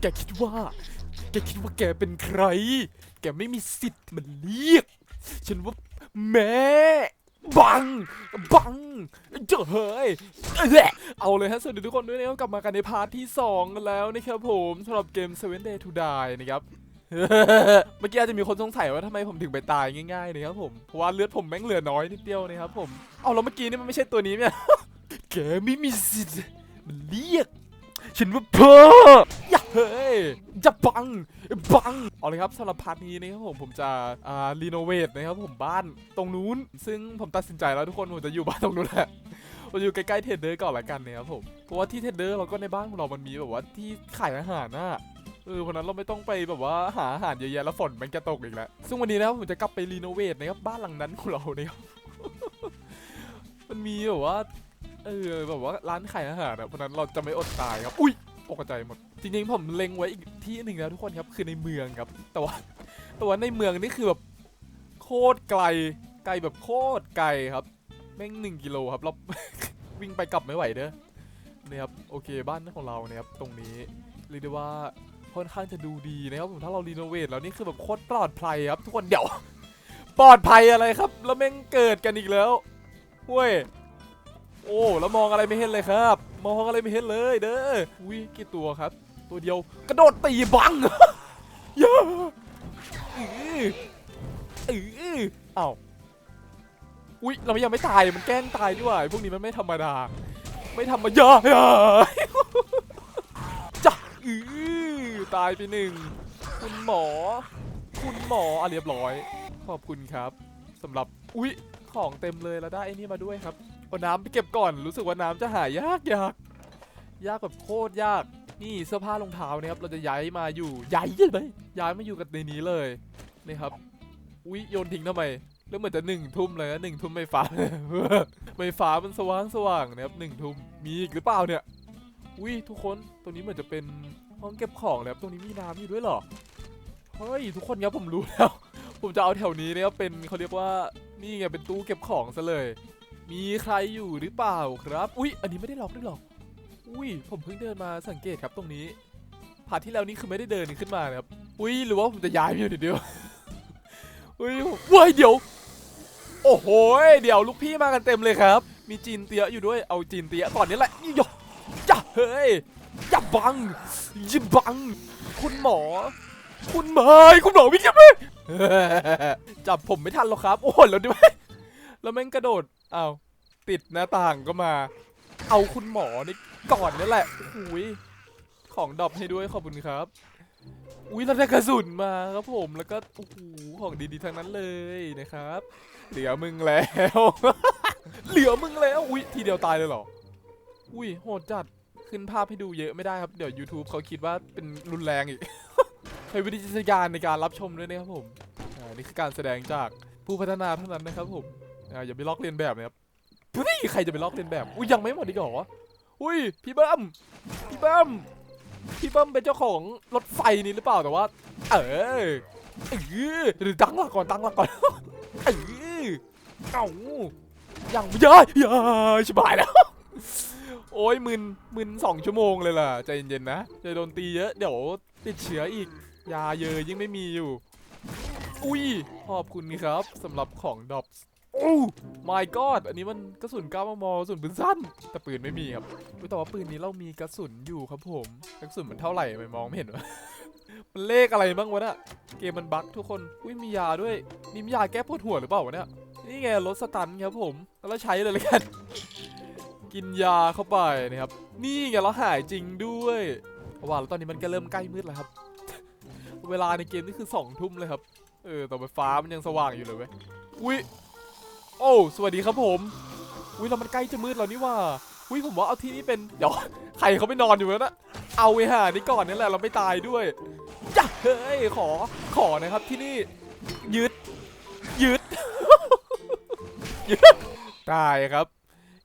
แกคิดว่า แกคิดว่าแกเป็นใคร แกไม่มีสิทธิ์มันเรียก ฉันว่าแม่บัง บัง เจ้าเฮ้ยเอาเลยฮะ สวัสดีทุกคนด้วยนะครับกลับมากันในพาร์ทที่ 2 กันแล้วนะครับผมสำหรับเกม Seven Day to Die นะครับ เมื่อกี้อาจจะมีคนสงสัยว่าทำไมผมถึงไปตายง่ายๆนะครับผม เพราะว่าเลือดผมแม่งเหลือน้อยนิดเดียวนะครับผม เอาแล้วเมื่อกี้นี่มันไม่ใช่ตัวนี้เนี่ย แกไม่มีสิทธิ์มันเรียก ฉันว่าพ่อ อย เฮ้ยจะบังบังเอาเลยครับสำหรับพาร์ทนี้นะครับผมผมจะอ่ารีโนเวทนะครับผมบ้านตรงนู้น ซึ่งผมตัดสินใจแล้วทุกคนผมจะอยู่บ้านตรงนู้นแหละผมอยู่ใกล้ๆเทรดเดอร์ก่อนละกันนะครับผม เพราะว่าที่เทรดเดอร์เราก็ในบ้านของเรามันมีแบบว่าที่ขายอาหารน่ะเออวันนั้นเราไม่ต้องไปแบบว่าหาอาหารเยอะแยะแล้วฝนมันจะตกอีกแล้ว ซึ่งวันนี้นะครับผมจะกลับไปรีโนเวทนะครับบ้านหลังนั้นของเราเนี่ยครับ มันมีแบบว่า เออแบบว่าร้านขายอาหารอะเพราะนั้นเราจะไม่อดตายครับ อุ้ยตกใจหมด จริงๆผมเล็งไว้อีกที่หนึ่งแล้วทุกคนครับคือในเมืองครับ แต่ว่าแต่ว่าในเมืองนี่คือแบบโคตรไกลไกลแบบโคตรไกลครับแม่งหนึ่งกิโลครับเราวิ่งไปกลับไม่ไหวเด้อเนี่ยครับโอเคบ้านของเราเนี่ยครับตรงนี้เรียกได้ว่าค่อนข้างจะดูดีนะครับผมถ้าเรารีโนเวทแล้วนี่คือแบบโคตรปลอดภัยครับทุกคนเดี๋ยวปลอดภัยอะไรครับ แล้วแม่งเกิดกันอีกแล้วเว้ยโอ้แล้วมองอะไรไม่เห็นเลยครับ มองอะไรไม่เห็นเลยเด้ออุ้ยกี่ตัวครับ ตัวเดียวกระโดดตีบังเย่าอืออือเอ้าอุ้ยเรายังไม่ตายมันแกล้งตายด้วยไอพวกนี้มันไม่ธรรมดา ไม่ธรรมดาอย่าจ้ะอือตายไปหนึ่งคุณหมอ คุณหมออะเรียบร้อย ขอบคุณครับสำหรับอุ้ยของเต็มเลยแล้วได้ไอ้นี่มาด้วยครับเอาน้ำไปเก็บก่อนรู้สึกว่าน้ำจะหายยากยากยากแบบโคตรยาก นี่เสื้อผ้ารองเท้าเนี่ยครับเราจะย้ายมาอยู่ย้ายเลยย้ายมาอยู่กับในนี้เลยนี่ครับอุ้ยโยนทิ้งทำไมแล้วเหมือนจะหนึ่งทุ่มเลยนะหนึ่งทุ่มไม่ฟ้าไม่ฟ้ามันสว่างสว่างนะครับหนึ่งทุ่มมีอีกหรือเปล่าเนี่ยอุ้ยทุกคนตรงนี้เหมือนจะเป็นห้องเก็บของแล้วตรงนี้มีน้ำอยู่ด้วยหรอเฮ้ยทุกคนครับผมรู้แล้ว ผมจะเอาแถวนี้เนี่ยเป็นเขาเรียกว่านี่ไงเป็นตู้เก็บของซะเลย มีใครอยู่หรือเปล่าครับ อุ้ยอันนี้ไม่ได้ล็อกด้วยหรอ อุ้ยผมเพิ่งเดินมาสังเกตครับตรงนี้ผ่านที่แล้วนี่คือไม่ได้เดินขึ้นมาครับ อุ้ยหรือว่าผมจะย้ายไปอยู่เดียวอุ้ยว้ยเดี๋ยว โอ้โหเดี๋ยวลูกพี่มากันเต็มเลยครับ มีจีนเตี้ยอยู่ด้วยเอาจีนเตี้ยก่อนนี่แหละนี่โยกจ้าเฮ้ยอย่าบังอย่าบัง คุณหมอ คุณหมอคุณหมอวิ่งจับเลยจับผมไม่ทันหรอกครับ โอ้โหแล้วด้วยแล้วแม่งกระโดดเอาติดหน้าต่างก็มา เอาคุณหมอนี่ ก่อนนี่แหละอุ้ยของดรอปให้ด้วยขอบคุณครับ อุ้ยเราได้กระสุนมาครับผมแล้วก็โอ้โหของดีๆทั้งนั้นเลยนะครับ เหลือมึงแล้ว เหลือมึงแล้วอุ้ยทีเดียวตายเลยเหรอ อุ้ยโหดจัดขึ้นภาพให้ดูเยอะไม่ได้ครับ เดี๋ยว YouTube เขาคิดว่าเป็นรุนแรงอีกใช้วิธีการในการรับชมด้วยนะครับผมอ่านี่คือการแสดงจากผู้พัฒนาเท่านั้นนะครับผมอ่าอย่าไปลอกเลียนแบบนะครับเฮ้ยใครจะไปลอกเลียนแบบอุ้ยยังไม่หมดอีกเหรอ อุ้ยพี่เบิ้มพี่เบิ้มพี่เบิ้มเป็นเจ้าของรถไฟนี่หรือเปล่าแต่ว่า เออเออหรือตั้งหลักก่อนตั้งหลักก่อนเออเอ้ายังเยอะเยอะสบายแล้วโอ้ยมึนมึนสองชั่วโมงเลยล่ะใจเย็นๆนะจะโดนตีเยอะเดี๋ยวติดเชื้ออีก ยาเยอะยิ่งไม่มีอยู่ อุ้ยขอบคุณครับสำหรับของดรอป โอ้ my god อันนี้มันกระสุน9มมกระสุนปืนสั้น แต่ปืนไม่มีครับแต่ว่าปืนนี้เรามีกระสุนอยู่ครับผมกระสุนมันเท่าไหร่ไม่มองไม่เห็นวะมันเลขอะไรบ้างวะเนี่ยเกมมันบั๊กทุกคนอุ้ยมียาด้วยนี่มียาแก้ปวดหัวหรือเปล่าวะเนี่ยนี่ไงรถสตันครับผมแล้วใช้เลยลยกัน กินยาเข้าไปนะครับ นี่ไงเราหายจริงด้วยว่าแล้วตอนนี้มันก็เริ่มใกล้มืดแล้วครับ เวลาในเกมนี่คือสองทุ่มเลยครับ เออแต่ไฟฟ้ามันยังสว่างอยู่เลยเว้ยอุ้ย โอ้สวัสดีครับผม อุ้ยเรามันใกล้จะมืดแล้วนี่ว่าอุ้ยผมว่าเอาที่นี่เป็นเดี๋ยวใครเขาไปนอนอยู่แล้วนะเอาไว้หานี่ก่อนนี่แหละเราไม่ตายด้วยจ้ะเฮ้ยขอขอนะครับที่นี่ยึดยึดยึดตายครับ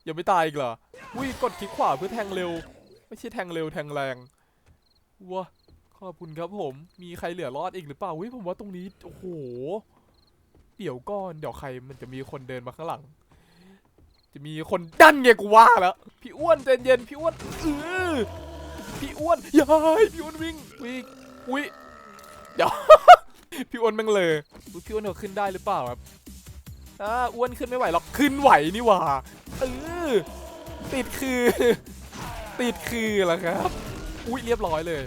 ยังไม่ตายอีกเหรออุ้ยกดคลิกขวาเพื่อแทงเร็ว ไม่ใช่แทงเร็วแทงแรงว้าขอบคุณครับผม มีใครเหลือรอดอีกหรือเปล่าวิผมว่าตรงนี้โอ้โห เดี๋ยวก่อนเดี๋ยวใครมันจะมีคนเดินมาข้างหลัง จะมีคนดันไงกูว่าแล้วพี่อ้วนใจเย็นพี่อ้วนเออพี่อ้วนยายพี่อ้วนวิ่งวิ่งอุ้ยเดี๋ยวพี่อ้วนแม่งเลยอุ๊ยพี่อ้วนเขาขึ้นได้หรือเปล่าครับอ่าอ้วนขึ้นไม่ไหวหรอกขึ้นไหวนี่หว่าเออติดคือ ติดคือเหรอครับอุ้ยเรียบร้อยเลย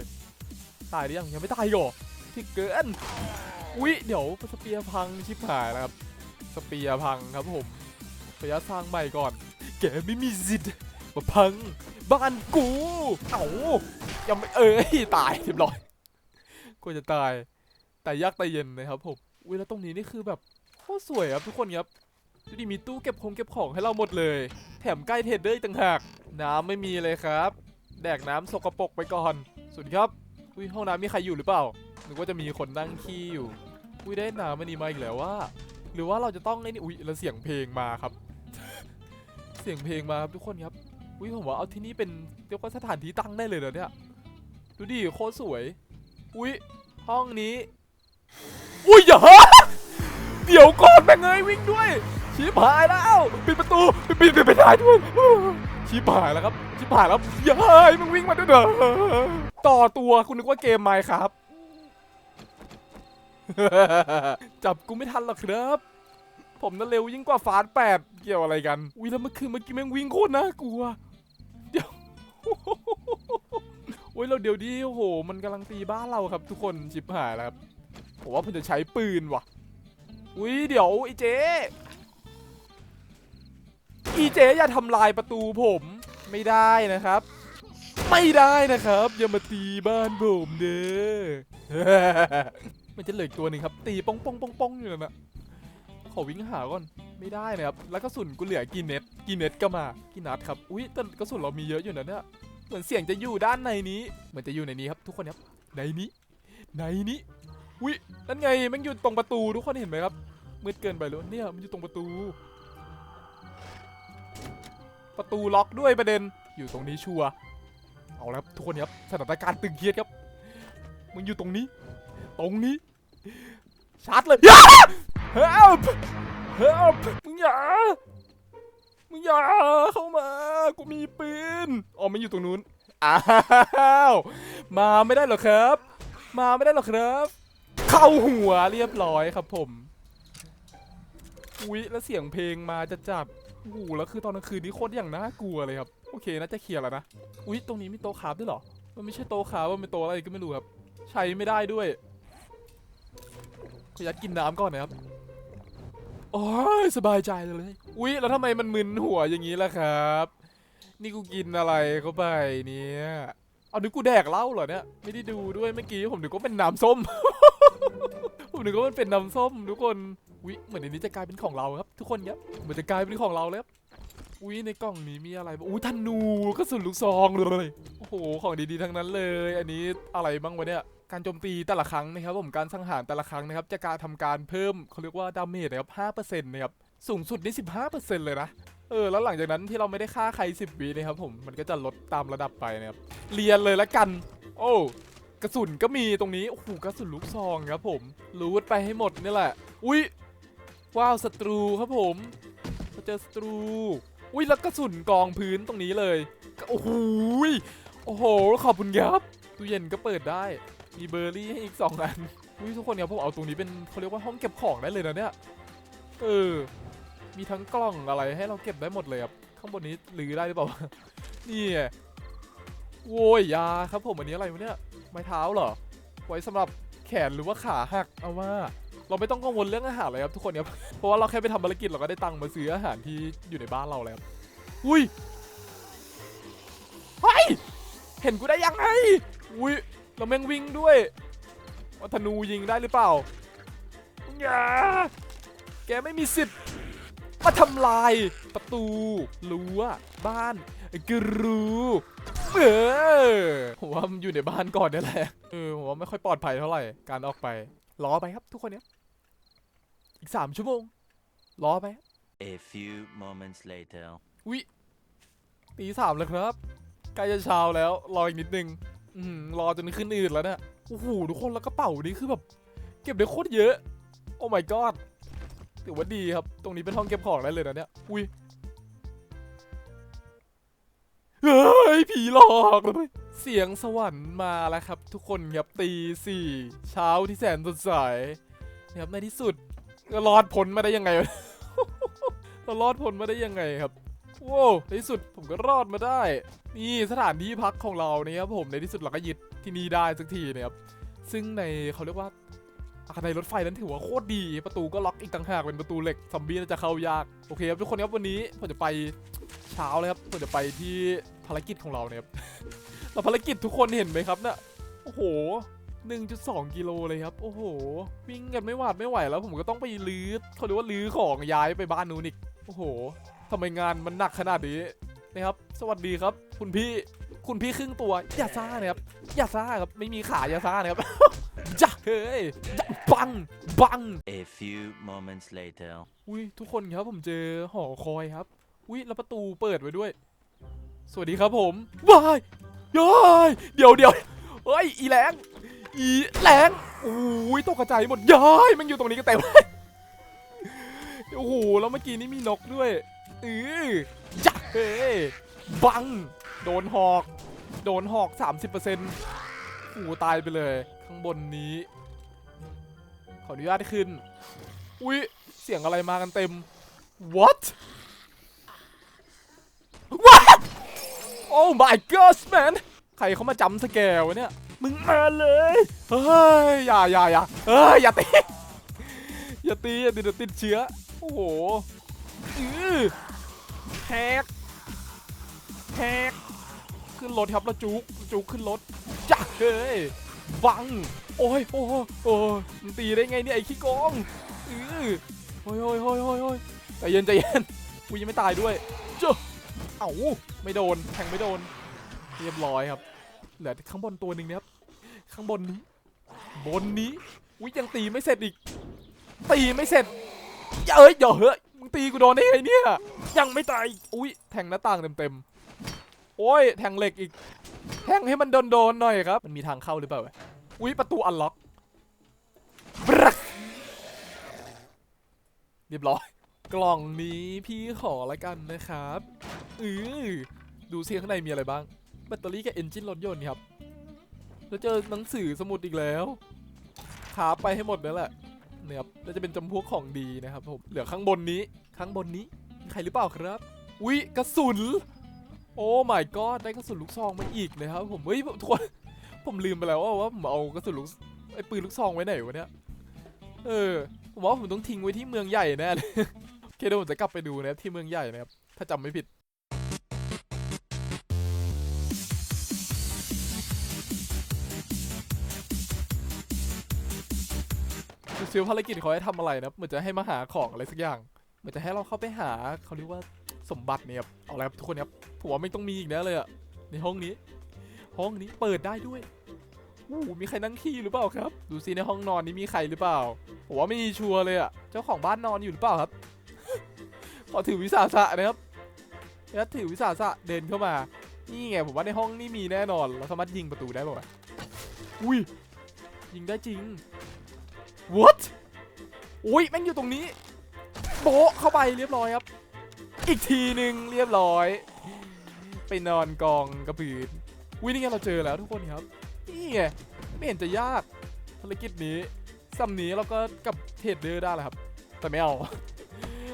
ตายหรือยังยังไม่ตายอีกเหรอที่เกิน อุ้ยเดี๋ยวสเปียร์พังชิบหายแล้วครับ สเปียร์พังครับผมขออนุญาตสร้างใหม่ก่อน แกไม่มีสิทธิ์มาพังบ้านกู เอ้ายังไม่เอ้ยตายเรียบร้อยกูจะตายแต่ยากแต่เย็นนะครับผมอุ้ยแล้วตรงนี้นี่คือแบบโคตรสวยครับทุกคนครับดูดิมีตู้เก็บของเก็บของให้เราหมดเลย แถมใกล้เทรดเดอร์อีกต่างหาก น้ำไม่มีเลยครับ แดกน้ำสกปรกไปก่อนสวัสดีครับอุ้ยห้องน้ำมีใครอยู่หรือเปล่านึกว่าจะมีคนนั่งขี้อยู่ อุ้ยได้น้ำมันนี้มาอีกแล้วว่า หรือว่าเราจะต้องไอ้นี่อุ้ยแล้วเสียงเพลงมาครับ เสียงเพลงมาครับทุกคนครับ อุ้ยผมว่าเอาที่นี่เป็นเรียกว่าสถานที่ตั้งได้เลยเหรอเนี่ย ดูดิโคตรสวย อุ้ยห้องนี้ อุ้ยอย่าเดี๋ยวก่อนแม่งเอ้ยวิ่งด้วยชิบหายแล้วปิดประตูปิดปิดปิดไปได้ด้วยชิบหายแล้วครับชิบหายแล้วอย่าเฮ้ยมึงวิ่งมาด้วยเด้อต่อตัวคุณนึกว่าเกมไหมครับ จับกูไม่ทันหรอกครับ ผมน่ะเร็วยิ่งกว่าฟาสแปดเกี่ยวอะไรกันอุ้ยแล้วเมื่อคืนเมื่อกี้แม่งวิ่งโคตรน่ากลัว เดี๋ยวโอ้ยเราเดี๋ยวดีโอ้โห มันกำลังตีบ้านเราครับ ทุกคนชิบหายแล้วครับผมว่าผมจะใช้ปืนว่ะอุ้ยเดี๋ยวไอ้เจ๊อีเจ๊อย่าทำลายประตูผมไม่ได้นะครับ ไม่ได้นะครับ อย่ามาตีบ้านผมเด้อ มันจะเหลืออกตัวหนึ่งครับ ตีป้องป้องป้องป้องอยู่นั่นะขอวิ่งหาก่อนไม่ได้นะครับ แล้วกระสุนกูเหลือกี่เน็ตกี่เน็ตก็มากี่นัดครับอุ้ยแต่กระสุนเรามีเยอะอยู่นะเนี่ยเหมือนเสียงจะอยู่ด้านในนี้เหมือนจะอยู่ในนี้ครับ ทุกคนครับในนี้ในนี้อุ้ยนั่นไงมันอยู่ตรงประตูทุกคนเห็นไหมครับมืดเกินไปหรือเนี่ยมันอยู่ตรงประตู ประตูล็อกด้วยประเด็นอยู่ตรงนี้ชัวเอาแล้วครับทุกคนครับสถานการณ์ตึงเครียดครับมึงอยู่ตรงนี้ ตรงนี้ชัดเลย help help มึงอย่ามึงอย่าเข้ามากูมีปืนอ๋อมันอยู่ตรงนู้นอ้าวมาไม่ได้หรอครับ มาไม่ได้หรอครับ เข้าหัวเรียบร้อยครับผมอุ๊ยแล้วเสียงเพลงมาจะจัดโอ้โหแล้วคือตอนกลางคืนนี้โคตรอย่างน่ากลัวเลยครับโอเคน่าจะเคลียร์แล้วนะอุ๊ยตรงนี้มีโต๊ะคราฟด้วยเหรอมันไม่ใช่โต๊ะคราฟมันเป็นโต๊ะอะไรก็ไม่รู้ครับ ใช้ไม่ได้ด้วย ขออนุญาตกินน้ำก่อนนะครับ โอ้ยสบายใจเลย อุ๊ย แล้วทำไมมันมึนหัวอย่างนี้ล่ะครับ นี่กูกินอะไรเข้าไปเนี่ยเอาดูกูแดกเหล้าเหรอเนี่ย ไม่ได้ดูด้วยเมื่อกี้ผมนึกว่าเป็นน้ำส้ม ผมนึกว่ามันเป็นน้ำส้มทุกคนอุ๊ยเหมือนในนี้จะกลายเป็นของเราครับ ทุกคนครับเหมือนจะกลายเป็นของเราแล้วครับอุ๊ยในกล่องนี้มีอะไรอุ๊ยธนูกระสุนลูกซองเลย โอ้โห ของดีๆทั้งนั้นเลย อันนี้อะไรบ้างวะเนี่ย การโจมตีแต่ละครั้งนะครับผมการสังหารแต่ละครั้งนะครับ จะการทำการเพิ่มเขาเรียกว่าดาเมจนะครับ5%นต์นะครับสูงสุดนี่15%เปอร์เซ็นต์เลยนะเออแล้วหลังจากนั้นที่เราไม่ได้ฆ่าใคร10วินะครับผมมันก็จะลดตามระดับไปนะครับเรียนเลยละกัน โอ้กระสุนก็มีตรงนี้โอ้โหกระสุนลูกซองครับผมรูดไปให้หมดนี่แหละ อุ้ยว้าวศัตรูครับผมเราเจอศัตรูอุ้ยแล้วกระสุนกองพื้นตรงนี้เลยโอ้โหโอ้โหขอบคุณครับตู้เย็นก็เปิดได้ มีเบอร์รี่ให้อีกสองอันอุ้ยทุกคนครับผมเอาตรงนี้เป็นเขาเรียกว่าห้องเก็บของได้เลยนะเนี่ยเออมีทั้งกล่องอะไรให้เราเก็บได้หมดเลยครับข้างบนนี้หรือได้หรือเปล่านี่โว้ยยาครับผมอันนี้อะไรวะเนี่ยไม้เท้าเหรอ ไว้สำหรับแขนหรือว่าขาหักเอาว่าเราไม่ต้องกังวลเรื่องอาหารเลยครับทุกคนครับเพราะว่าเราแค่ไปทำภารกิจเราก็ได้ตังค์มาซื้ออาหารที่อยู่ในบ้านเราแล้วอุ้ยเฮ้ยเห็นกูได้ยังไงอุ้ย เราแม่งวิ่งด้วยว่าธนูยิงได้หรือเปล่าอย่าแกไม่มีสิทธิ์ มาทำลาย ประตูรั้วบ้านกรูเออผมว่ามันอยู่ในบ้านก่อนนี่แหละเออผมว่าไม่ค่อยปลอดภัยเท่าไหร่การออกไปรอไปครับทุกคนเนี่ยอีกสามชั่วโมงรอไป A few moments later. วิตีสามแล้วครับใกล้จะเช้าแล้ว รออีกนิดนึง อืมรอจนขึ้นอืดแล้วเนี่ยโอ้โหทุกคนแล้วกระเป๋านี้คือแบบ เก็บได้โคตรเยอะ โอ้ my god ถือว่าดีครับ ตรงนี้เป็นห้องเก็บของได้เลยนะเนี่ย อุ้ย เฮ้ย ผีหลอกเลยเสียงสวรรค์มาแล้วครับ ทุกคนครับตีสี่เช้าที่แสนสดใสนะครับในที่สุด ก็รอดพ้นมาได้ยังไงวะเรารอดพ้นมาได้ยังไงครับ โว้ในที่สุดผมก็รอดมาได้ นี่สถานที่พักของเรานะครับผมในที่สุดเราก็ยึดที่นี่ได้สักทีนะครับซึ่งในเขาเรียกว่าอาคารในรถไฟนั้นถือว่าโคตรดี ประตูก็ล็อกอีกต่างหากเป็นประตูเหล็กซอมบี้น่าจะเข้ายากโอเคครับทุกคนครับวันนี้ผมจะไปเช้าเลยครับผมจะไปที่ภารกิจของเราเนี่ยครับเราภารกิจทุกคนเห็นไหมครับเนี่ยโอ้โห 1.2 กิโลเลยครับ โอ้โห วิ่งกันไม่หวาดไม่ไหวแล้วผมก็ต้องไปลื้อเขาเรียกว่าลื้อของย้ายไปบ้านนู้นอีก โอ้โห ทำไมงานมันหนักขนาดนี้นะครับ สวัสดีครับ คุณพี่คุณพี่ครึ่งตัวอย่าซ่านะครับอย่าซ่าครับไม่มีขาอย่าซ่านะครับจ้าเฮ้ยจ้ะบังบัง A few moments later. อุ้ยทุกคนครับผมเจอหอคอยครับ อุ้ยแล้วประตูเปิดไว้ด้วย สวัสดีครับผมว้ายย้ายเดี๋ยวเดี๋ยวเฮ้ยอีแรงอีแรงอุ้ยตกกระจายหมดย้ายมันอยู่ตรงนี้ก็เต็มเลยโอ้โหแล้วเมื่อกี้นี่มีนกด้วยเออจ้ะเฮ้บัง โดนหอก โดนหอก 30%โอ้ตายไปเลย ข้างบนนี้ ขออนุญาตขึ้น อุ้ยเสียงอะไรมากันเต็ม what what oh my gosh man ใครเขามาจำสแกลวะเนี่ย มึงมาเลย เฮ้ย อย่าอย่าอย่าเฮ้ย อย่าตี อย่าตี อย่าตีเดี๋ยวติดเชื้อ โอ้โห อือแฮกแฮกขึ้นรถครับแล้วจุกจุกขึ้นรถจ้าเฮ้ยบัง โอ้ยโอ้ยโอ้ยตีได้ไงเนี่ยไอ้ขี้โกงอือโอ้ยโอ้ยโอ้ยโอ้ยโอ้ยใจเย็นใจเย็นกูยังไม่ตายด้วยเจ้าเอ้าไม่โดนแทงไม่โดน เรียบร้อยครับ เหลือข้างบนตัวหนึ่งนะครับ ข้างบนนี้ บนนี้ อุ้ยยังตีไม่เสร็จอีก ตีไม่เสร็จย่าเอ้ยอย่าเฮ้ย ตีกูโดนได้ไงเนี่ย ยังไม่ตาย อุ้ยแทงหน้าต่างเต็มๆ โอ้ยแทงเหล็กอีก แทงให้มันโดนๆหน่อยครับ มันมีทางเข้าหรือเปล่าอุ้ยประตูอันล็อกเรียบร้อย กล่องนี้พี่ขอละกันนะครับอือดูซิข้างในมีอะไรบ้าง แบตเตอรี่กับเอนจินรถยนต์ครับแล้วเจอหนังสือสมุดอีกแล้วขาไปให้หมดนั่นแหละ นี่ยครับแล้วจะเป็นจำพวกของดีนะครับผมเหลือข้างบนนี้ข้างบนนี้ใครหรือเปล่าครับอุ๊ยกระสุน โอ้ my god ได้กระสุนลูกซองมาอีกนะครับผมเฮ้ยทุกคนผมลืมไปแล้วว่าว่าผมเอากระสุนลูกไอ้ปืนลูกซองไว้ไหนวะเนี่ยเออผมว่าผมต้องทิ้งไว้ที่เมืองใหญ่แน่เลยโอเคเดี๋ยวผมจะกลับไปดูนะครับที่เมืองใหญ่นะครับถ้าจำไม่ผิด ดูซิลภารกิจเขาให้ทำอะไรนะเหมือนจะให้มาหาของอะไรสักอย่างเหมือนจะให้เราเข้าไปหาเขาเรียกว่าสมบัติเนี่ยครับเอาละไรครับทุกคนครับผมว่าไม่ต้องมีอีกแล้วเลยอะในห้องนี้ ห้องนี้เปิดได้ด้วยอู้มีใครนั่งขี้หรือเปล่าครับ ดูซิในห้องนอนนี้มีใครหรือเปล่าผมว่าไม่มีชัวร์เลยอะเจ้าของบ้านนอนอยู่หรือเปล่าครับ ขอถือวิสาสะนะครับแล้วถือวิสาสะเดินเข้ามา นี่ไงผมว่าในห้องนี่มีแน่นอน เราสามารถยิงประตูได้ป่าวะอุ้ยยิงได้จริง what อุ้ยแม่งอยู่ตรงนี้ โบะเข้าไปเรียบร้อยครับ อีกทีหนึ่งเรียบร้อย ไปนอนกองกระผืนอุ้ยนี่ไงเราเจอแล้วทุกคนครับ นี่ไงไม่เห็นจะยากภารกิจนี้ซ้ำนี้เราก็กับเทรดเดอร์ได้แหละครับ แต่ไม่เอา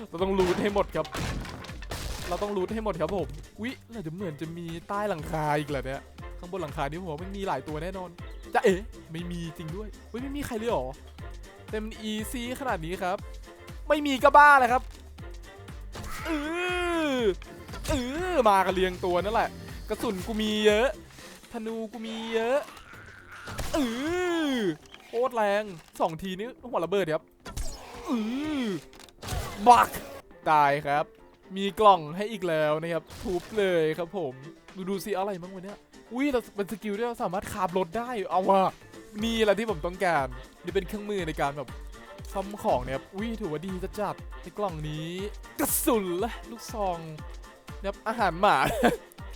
เราต้องรูทให้หมดครับ เราต้องรูทให้หมดครับผมอุ้ยเราจะเหมือนจะมีใต้หลังคาอีกเหรอเนี่ยข้างบนหลังคานี้ผมว่ามันมีหลายตัวแน่นอนจะเอ๋ไม่มีจริงด้วยอุ้ยไม่มีใครเลยหรอ เต็ม easy ขนาดนี้ครับ ไม่มีก็บ้าเลยครับเออเออมากันเรียงตัวนั่นแหละ กระสุนกูมีเยอะ ธนูกูมีเยอะเออโคตรแรงสองทีนี้หัวระเบิดครับเออบักตายครับ มีกล่องให้อีกแล้วนะครับทุบเลยครับผม ดูดูสิอะไรบ้างวะเนี่ยอุ้ยเราเป็นสกิลที่เราสามารถคาบรถได้ เอาว่ะ นี่แหละที่ผมต้องการนี่เป็นเครื่องมือในการแบบซ่อมของเนี่ยครับอุ้ยถือว่าดีจะจัดในกล่องนี้กระสุนละลูกซองนะครับอาหารหมา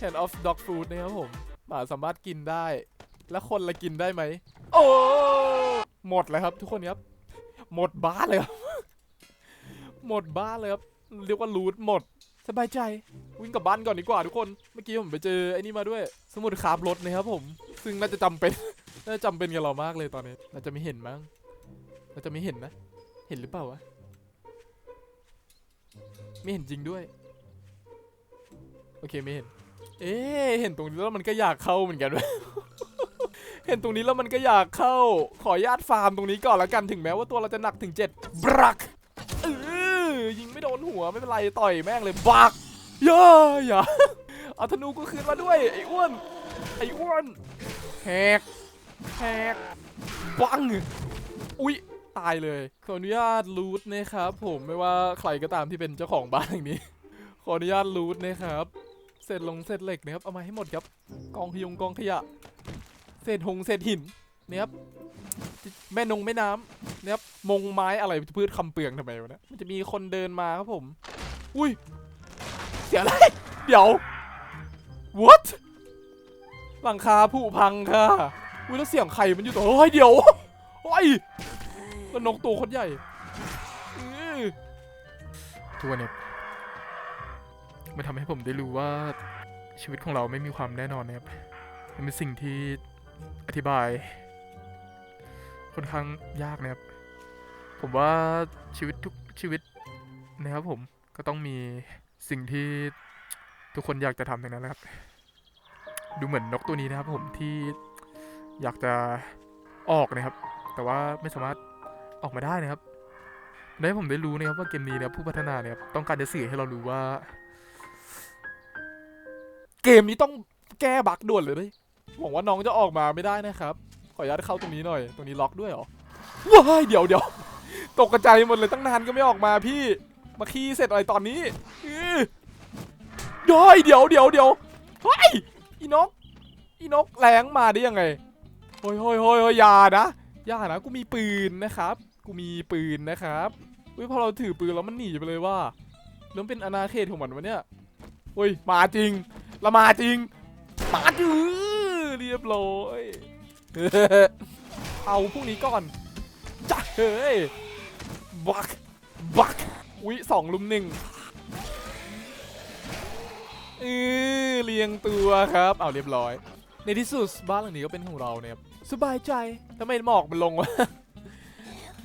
Can of dog food นะครับผมหมาสามารถกินได้ แล้วคนละกินได้ไหมโอ้หมดเลยครับ ทุกคนครับหมดบ้านเลยครับหมดบ้านเลยครับเรียกว่ารูทหมดสบายใจวิ่งกลับบ้านก่อนดีกว่าทุกคน เมื่อกี้ผมไปเจอไอ้นี่มาด้วย สมุดคาบรถนะครับผม ซึ่งน่าจะจำเป็น น่าจำเป็นกับเรามากเลยตอนนี้เราจะไม่เห็นมั้งเราจะไม่เห็นนะ เห็นหรือเปล่าวะ ไม่เห็นจริงด้วย โอเคไม่เห็น เอ๊ะเห็นตรงนี้แล้วมันก็อยากเข้าเหมือนกันเว้ยเห็นตรงนี้แล้วมันก็อยากเข้า ขอญาตฟาร์มตรงนี้ก่อนละกันถึงแม้ว่าตัวเราจะหนักถึง7บรักเออยิงไม่โดนหัวไม่เป็นไรต่อยแม่งเลยบักเย่าอย่าเอาธนูกูคืนมาด้วยไอ้อ้วนไอ้อ้วนแหก แหกบังอุ๊ยตายเลย ขออนุญาตรูทนะครับผมไม่ว่าใครก็ตามที่เป็นเจ้าของบ้านแห่างนี้ ขออนุญาตรูทนะครับเศษลงเศษเหล็กนะครับเอามาให้หมดครับกองขยงกองขยะเศษหงเศษหินนะครับแม่นงแม่น้ำนะครับมงไม้อะไรพืชคำเปลืองทำไมวะเนี่ยมันจะมีคนเดินมาครับผม อุ้ยเสียอะไร เดี๋ยว what หลังคาผุพังค่ะ อุ้ยแล้วเสียงใครมันอยู่ตัวเฮ้ยเดี๋ยวโอ้ยแล้วนกตัวคนใหญ่ทัวเนี่ยมันทำให้ผมได้รู้ว่าชีวิตของเราไม่มีความแน่นอนนะครับมันเป็นสิ่งที่อธิบายค่อนข้างยากนะครับ ผมว่าชีวิตทุกชีวิตนะครับผมก็ต้องมีสิ่งที่ทุกคนอยากจะทำทั้งนั้นนะครับ ดูเหมือนนกตัวนี้นะครับผมที่ อยากจะออกนะครับ แต่ว่าไม่สามารถออกมาได้นะครับได้ผมได้รู้นะครับว่าเกมนี้เนะครับผู้พัฒนาเนี่ยต้องการจะสื่อให้เรารู้ว่า เกมนี้ต้องแก้บั๊กด่วนเลยเว้ยหวังว่าน้องจะออกมาไม่ได้นะครับ ขออนุญาตเข้าตรงนี้หน่อย ตรงนี้ล็อกด้วยเหรอว้ายเดี๋ยวเดี๋ยวตกกระจายหมดเลยตั้งนานก็ไม่ออกมาพี่มาขี้เสร็จอะไรตอนนี้อื้อยเดี๋ยวเดี๋ยวเดี๋ยวเฮ้ยอีนกอีนกแรงมาได้ยังไง โฮ้ยโฮ้ยโฮ้ยโฮ้ยอย่านะอย่านะกูมีปืนนะครับ กูมีปืนนะครับอุ้ยพอเราถือปืนแล้วมันหนีไปเลยว่าแล้วมันเป็นอาณาเขตของมันวะเนี่ยเฮ้ยมาจริงละมาจริงมาดื้อเรียบร้อยเอาพวกนี้ก่อนจ้ะเฮ้ยบักบักอุ้ยสองลุมหนึ่งเออเรียงตัวครับ เอาเรียบร้อย ในที่สุดบ้านหลังนี้ก็เป็นของเราเนี่ยครับ สบายใจทำไมหมอกมันลงวะ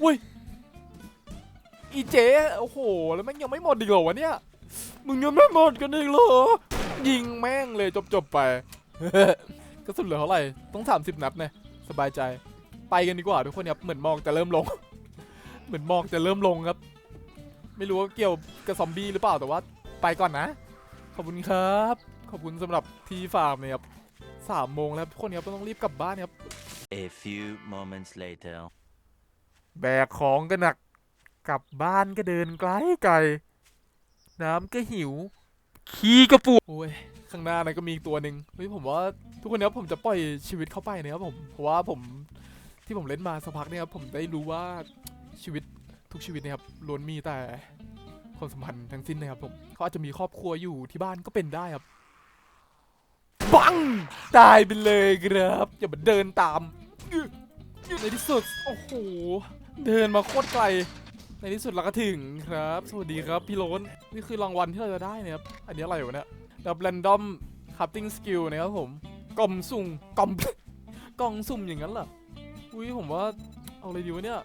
อุ้ยอีเจ๊โอ้โห แล้วแม่งยังไม่หมดอีกเหรอวะเนี่ย มึงยังไม่หมดกันอีกเหรอ ยิงแม่งเลยจบๆไปกระสุนเหลือเท่าไหร่ ต้อง30นัดเนี่ยสบายใจ ไปกันดีกว่าทุกคนครับ เหมือนมอกจะเริ่มลง เหมือนมอกจะเริ่มลงครับ ไม่รู้ว่าเกี่ยวกับซอมบี้หรือเปล่าแต่ว่า ไปก่อนนะ ขอบคุณครับ ขอบคุณสำหรับที่ฟาร์มเนี่ยครับสามโมงแล้วทุกคนครับต้องรีบกลับบ้านครับ A few moments later. แบกของก็หนัก กลับบ้านก็เดินไกลไกล น้ำก็หิว ขี้ก็ปวดโอ้ย ข้างหน้านั้นก็มีอีกตัวหนึ่งเฮ้ยผมว่าทุกคนครับผมจะปล่อยชีวิตเข้าไปนะครับผม เพราะว่าผมที่ผมเล่นมาสักพักเนี่ยครับผมได้รู้ว่าชีวิตทุกชีวิตเนะครับล้วนมีแต่ความสัมพันธ์ทั้งสิ้นนะครับผมเขาอาจจะมีครอบครัวอยู่ที่บ้านก็เป็นได้ครับบังตายไปเลยครับ อย่ามาเดินตามอึ๊ะอึ๊ะ ในที่สุด โอ้โห เดินมาโคตรไกล ในที่สุดเราก็ถึงครับ สวัสดีครับพี่โรนนี่คือรางวัลที่เราจะได้นะครับ อันนี้อะไรวะเนี่ยแบบ random crafting skill นะครับผม กล่อมสุ่มกล่อมกล่องสุ่มอย่างนั้นเหรอ อุ้ยผมว่าเอาอะไรดีวะเนี่ย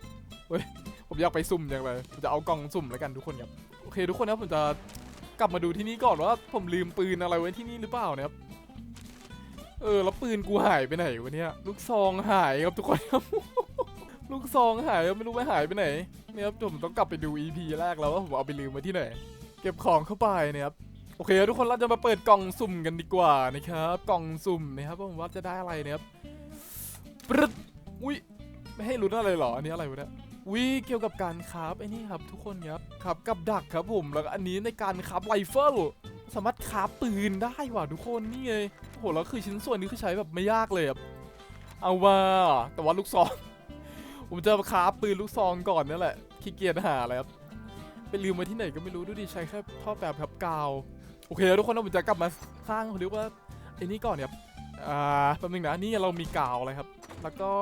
เฮ้ย ผมอยากไปสุ่มอย่างไรผมจะเอากล่องสุ่มแล้วกันทุกคนครับ โอเคทุกคนนะผมจะกลับมาดูที่นี่ก่อนว่าผมลืมปืนอะไรไว้ที่นี่หรือเปล่านะครับ เออแล้วปืนกูหายไปไหนวะเนี่ยลูกซองหายครับทุกคนครับ ลูกซองหายครับไม่รู้ไปหายไปไหนเนี่ยครับผมต้องกลับไปดู EP แรกแล้วว่าผมเอาไปลืมไว้ที่ไหน เก็บของเข้าไปนะครับโอเคทุกคนเราจะมาเปิดกล่องสุ่มกันดีกว่านะครับ กล่องสุ่มนะครับผมว่าจะได้อะไรนะครับปรึดอุ้ยไม่ให้ลุ้นอะไรหรออันนี้อะไรวะเนี่ยวิเกี่ยวกับการคราฟไอ้นี่ครับ ทุกคนครับครับกับดักครับผมแล้วก็อันนี้ในการคราฟไรเฟิล สามารถคราฟปืนได้ว่ะทุกคนนี่ไงโอ้โหแล้วคือชิ้นส่วนนี้คือใช้แบบไม่ยากเลยครับเอาว่าแต่ว่าลูกซองผมจะคราฟปืนลูกซองก่อนนั่แหละขี้เกียจหาอะไรครับไปลืมไว้ที่ไหนก็ไม่รู้ดูดิใช้แค่ท่อแบบครับกาวโอเคทุกคนเราจะกลับมาสร้างเรียกว่าไอ้นี่ก่อนเนี่ยอ่าแป๊บนึงนะนี่เรามีกาวอะไรครับ แล้วก็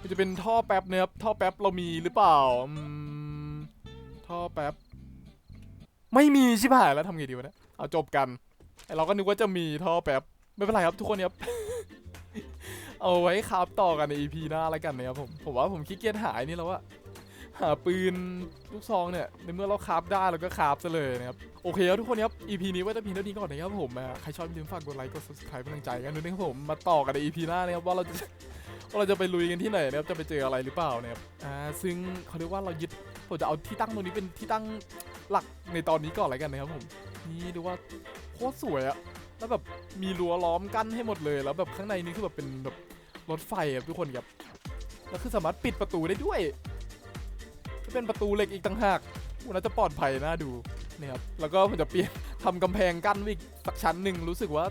มันจะเป็นท่อแป๊บเนะครับท่อแป๊บเรามีหรือเปล่าท่อแป๊บไม่มีชิบหายแล้วทำไงดีวะเนี่ย เอาจบกันไอเราก็นึกว่าจะมีท่อแป๊บไม่เป็นไรครับทุกคนครับ เอาไว้ครับต่อกันใน EP หน้าแล้วกันนะครับผมผมว่าผมขี้เกียจหายนี่แล้วว่าหาปืนลูกซองเนี่ยในเมื่อเราคราฟได้เราก็คราฟซะเลยนะครับโอเคครับทุกคนครับ EP นี้ไว่าจะเพียงเท่านี้ก่อนนะครับผมใครชอบอย่าลืมฝากกดไลค์กด subscribe เป็นกำลังใจกันด้วยนะครับผมมาต่อกันใน EP หน้านะครับว่าเราจะว่าเราจะไปลุยกันที่ไหนนะครับจะไปเจออะไรหรือเปล่านะครับอ่าซึ่งเขาเรียกว่าเรายึดผมจะเอาที่ตั้งตรงนี้เป็นที่ตั้งหลักในตอนนี้ก่อนอะไรกันนะครับผม นี่ดูว่าโคตรสวยอะแล้วแบบมีรั้วล้อมกั้นให้หมดเลยแล้วแบบข้างในนี้คือแบบเป็นแบบรถไฟครับทุกคนครับแล้วคือสามารถปิดประตูได้ด้วยจะเป็นประตูเหล็กอีกต่างหากมันน่าจะปลอดภัยน่าดูเนี่ยครับแล้วก็ผมจะเปลี่ยนทำกำแพงกั้นอีกสักชั้นหนึ่งรู้สึกว่า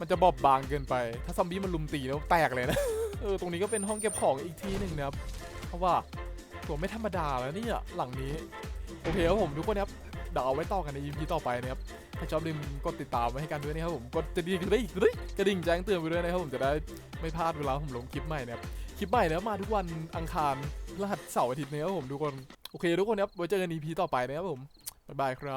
มันจะบอบบางเกินไป ถ้าซอมบี้มันลุมตีแล้วแตกเลยนะเออตรงนี้ก็เป็นห้องเก็บของอีกที่หนึ่งนะครับเพราะว่าตัวไม่ธรรมดาแล้วนี่หลังนี้โอเคครับผมทุกคนครับ เดี๋ยวเอาไว้ต่อกันใน EP ต่อไปนะครับ ถ้าชอบลืมกดติดตามไว้ให้กันด้วยนะครับผม กดจะดีกระดิ่งกระดิ่งกระดิ่งแจ้งเตือนไปด้วยนะครับผมจะได้ไม่พลาดเวลาผมลงคลิปใหม่นะครับ คลิปใหม่แล้วมาทุกวันอังคารพฤหัสเสาร์อาทิตย์นะครับผมทุกคน โอเคทุกคนครับ ไว้เจอกัน EP ต่อไปนะครับผม บ๊ายบายครับ